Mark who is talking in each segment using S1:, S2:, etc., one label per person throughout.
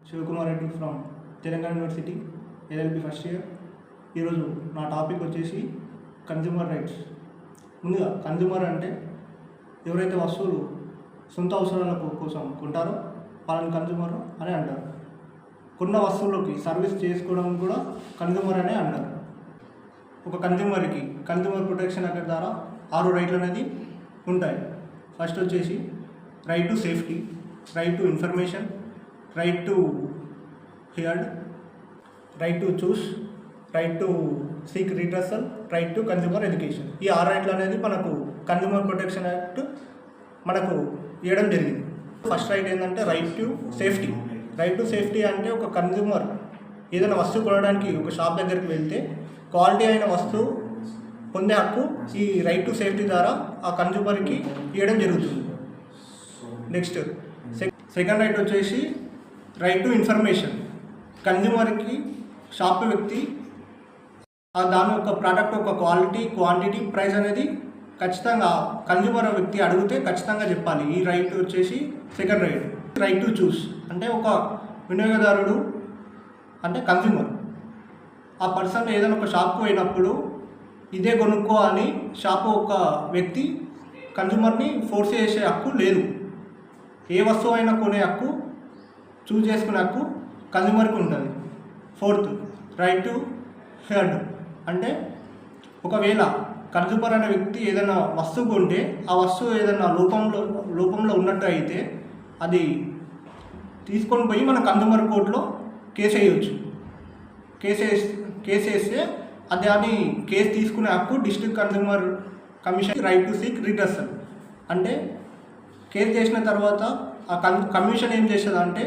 S1: Shivakumar Reddy from Telangana university LLB first year. ఈరోజు నా topic వచ్చేసి కన్జ్యూమర్ రైట్స్. ముందుగా కన్జ్యూమర్ అంటే ఎవరైతే వస్తువులు సొంత అవసరాల కోసం కొంటారో వాళ్ళని కన్జ్యూమర్ అని అంటారు. కొన్న వస్తువులకి సర్వీస్ చేసుకోవడం కూడా కన్జ్యూమర్ అనే అంటారు. ఒక కన్జ్యూమర్కి కన్జ్యూమర్ ప్రొటెక్షన్ యాక్ట్ ద్వారా ఆరు రైట్లు అనేది ఉంటాయి. ఫస్ట్ వచ్చేసి right to safety right to information right to heard right to choose right to seek redressal right to consumer education ఈ ఆరు రైట్లు అనేది మనకు కన్జ్యూమర్ ప్రొటెక్షన్ యాక్ట్ మనకు ఇవ్వడం జరిగింది. ఫస్ట్ రైట్ ఏంటంటే right to safety right to safety అంటే ఒక కన్జ్యూమర్ ఏదైనా వస్తువు కొనడానికి ఒక షాప్ దగ్గరికి వెళ్తే క్వాలిటీ అయిన వస్తువు పొందే హక్కు ఈ రైట్ టు సేఫ్టీ ద్వారా ఆ కన్జ్యూమర్కి ఇవ్వడం జరుగుతుంది. నెక్స్ట్ సెకండ్ రైట్ వచ్చేసి రైట్ టు ఇన్ఫర్మేషన్ కన్జ్యూమర్కి షాప్ వ్యక్తి దాని యొక్క ప్రోడక్ట్ యొక్క క్వాలిటీ క్వాంటిటీ ప్రైస్ అనేది ఖచ్చితంగా కన్జ్యూమర్ వ్యక్తి అడిగితే ఖచ్చితంగా చెప్పాలి. ఈ రైట్ వచ్చేసి second right right to choose అంటే ఒక వినియోగదారుడు అంటే కన్జ్యూమర్ ఆ పర్సన్ ఏదైనా ఒక షాప్కి పోయినప్పుడు ఇదే కొనుక్కో అని షాప్ ఒక వ్యక్తి కన్జ్యూమర్ని ఫోర్స్ చేసే హక్కు లేదు. ఏ వస్తువు అయినా కొనే హక్కు చూజ్ చేసుకునే హక్కు కన్జ్యూమర్కి ఉంటుంది. ఫోర్త్ రైట్ టు హెడ్ అంటే ఒకవేళ కన్జ్యూమర్ అనే వ్యక్తి ఏదైనా వస్తువు కొంటే ఆ వస్తువు ఏదైనా లోపంలో లోపంలో ఉన్నట్టు అయితే అది తీసుకొని పోయి మన కన్జ్యూమర్ కోర్టులో కేసు వేయవచ్చు కేసు వేసి కేసు వేస్తే అది అని కేసు తీసుకునే హక్కు district consumer commission right to seek redressal అంటే కేసు చేసిన తర్వాత ఆ కమిషన్ ఏం చేస్తుంది అంటే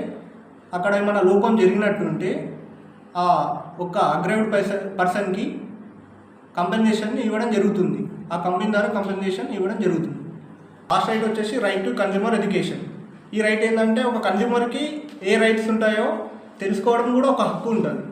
S1: అక్కడ ఏమైనా లోపం జరిగినట్టుంటే ఆ ఒక అగ్రేవ్డ్ పర్సన్ పర్సన్కి కంపెన్సేషన్ ఇవ్వడం జరుగుతుంది. ఆ కంపెనీ ద్వారా కంపెన్సేషన్ ఇవ్వడం జరుగుతుంది. లాస్ట్ రైట్ వచ్చేసి రైట్ టు కన్జ్యూమర్ ఎడ్యుకేషన్. ఈ రైట్ ఏంటంటే ఒక కన్జ్యూమర్కి ఏ రైట్స్ ఉంటాయో తెలుసుకోవడం కూడా ఒక హక్కు ఉంటుంది.